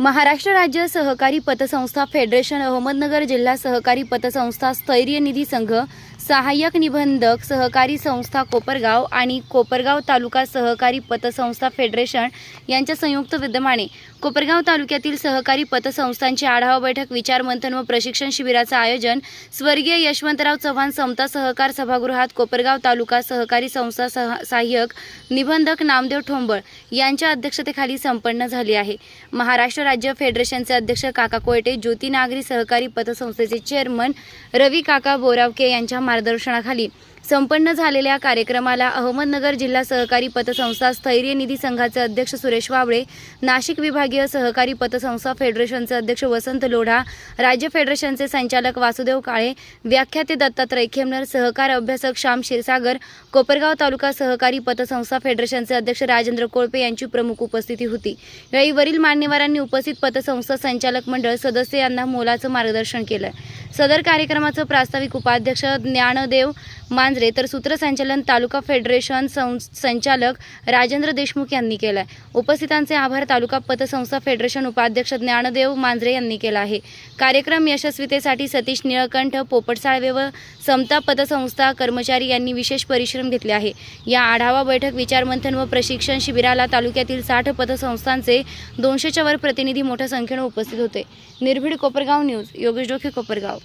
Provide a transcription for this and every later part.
महाराष्ट्र राज्य सहकारी पतसंस्था फेडरेशन अहमदनगर जिल्हा सहकारी पतसंस्था स्थैर्य निधी संघ सहाय्यक निबंधक सहकारी संस्था कोपरगाव आणि कोपरगाव तालुका सहकारी पतसंस्था फेडरेशन यांच्या संयुक्त विद्यमाने कोपरगाव तालुक्यातील सहकारी पतसंस्थांची आढावा बैठक विचारमंथन व प्रशिक्षण शिबिराचं आयोजन स्वर्गीय यशवंतराव चव्हाण समता सहकार सभागृहात कोपरगाव तालुका सहकारी संस्था सह सहाय्यक निबंधक नामदेव ठोंबळ यांच्या अध्यक्षतेखाली संपन्न झाली आहे. महाराष्ट्र राज्य फेडरेशनचे अध्यक्ष काका कोयटे ज्योती नागरी सहकारी पतसंस्थेचे चेअरमन रवी काका बोरावके यांच्या मार्गदर्शनाखाली संपन्न झालेल्या कार्यक्रमाला अहमदनगर जिल्हा सहकारी पतसंस्था स्थैर्य निधी संघाचे अध्यक्ष सुरेश वाबळे नाशिक विभागीय सहकारी पतसंस्था फेडरेशनचे अध्यक्ष वसंत लोढा राज्य फेडरेशनचे संचालक वासुदेव काळे व्याख्याते दत्तात्रय खेमनर सहकार अभ्यासक श्याम क्षीरसागर कोपरगाव तालुका सहकारी पतसंस्था फेडरेशनचे अध्यक्ष राजेंद्र कोळपे यांची प्रमुख उपस्थिती होती. यावेळी वरील मान्यवरांनी उपस्थित पतसंस्था संचालक मंडळ सदस्य यांना मोलाचं मार्गदर्शन केलं. सदर कार्यक्रमाचं प्रास्ताविक उपाध्यक्ष ज्ञानदेव मान मांजरे तर सूत्रसंचालन तालुका फेडरेशन सं संचालक राजेंद्र देशमुख यांनी केलं आहे उपस्थितांचे आभार तालुका पतसंस्था फेडरेशन उपाध्यक्ष ज्ञानदेव मांजरे यांनी केला आहे. कार्यक्रम यशस्वीतेसाठी सतीश निळकंठ पोपटसाळवे व समता पतसंस्था कर्मचारी यांनी विशेष परिश्रम घेतले आहे. या आढावा बैठक विचारमंथन व प्रशिक्षण शिबिराला तालुक्यातील साठ पतसंस्थांचे दोनशेच्या वर प्रतिनिधी मोठ्या संख्येने उपस्थित होते. निर्भीड कोपरगाव न्यूज योगेश डोके कोपरगाव.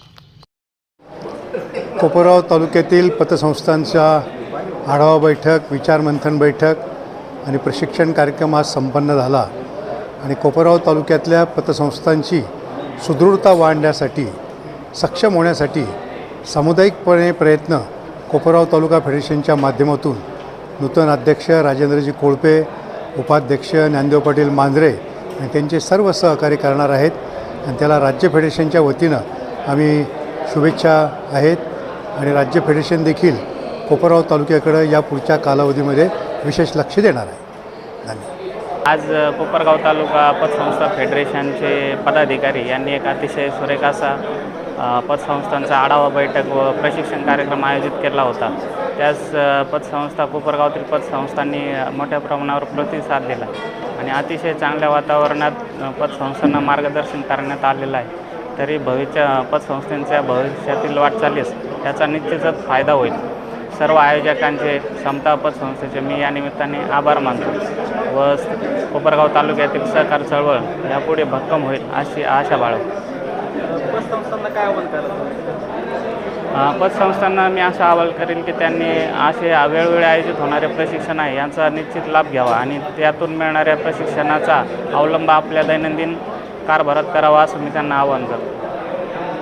कोपरगाव तालुक्यातील पतसंस्थांचा आढावा बैठक विचारमंथन बैठक आणि प्रशिक्षण कार्यक्रम आज संपन्न झाला. आणि कोपरगाव तालुक्यातल्या पतसंस्थांची सुदृढता वाढण्यासाठी सक्षम होण्यासाठी सामुदायिकपणे प्रयत्न कोपरगाव तालुका फेडरेशनच्या माध्यमातून नूतन अध्यक्ष राजेंद्रजी कोळपे उपाध्यक्ष ज्ञानदेव पाटील मांजरे आणि त्यांचे सर्व सहकार्य करणार आहेत. आणि त्याला राज्य फेडरेशनच्या वतीनं आम्ही शुभेच्छा आहेत. आणि राज्य फेडरेशन देखील कोपरगाव तालुक्याकडं या पुढच्या कालावधीमध्ये विशेष लक्ष देणार आहे. धन्यवाद. आज कोपरगाव तालुका पतसंस्था फेडरेशनचे पदाधिकारी यांनी एक अतिशय सुरेख असा पतसंस्थांचा आढावा बैठक व प्रशिक्षण कार्यक्रम आयोजित केला होता. त्यास पतसंस्था कोपरगावातील पतसंस्थांनी मोठ्या प्रमाणावर प्रतिसाद दिला आणि अतिशय चांगल्या वातावरणात पतसंस्थांना मार्गदर्शन करण्यात आलेलं आहे. तरी भविष्य पतसंस्थांच्या भविष्यातील वाटचालीस याचा निश्चितच फायदा होईल. सर्व आयोजकांचे समता पतसंस्थेचे मी या निमित्ताने आभार मानतो. व कोपरगाव तालुक्यातील सहकार चळवळ यापुढे भक्कम होईल अशी आशा बाळगतो. काय पतसंस्थांना मी असं आवाहन करेन की त्यांनी असे वेळोवेळी आयोजित होणारे प्रशिक्षण आहे यांचा निश्चित लाभ घ्यावा आणि त्यातून मिळणाऱ्या प्रशिक्षणाचा अवलंब आपल्या दैनंदिन कारभारात करावा असं मी त्यांना आवाहन करतो.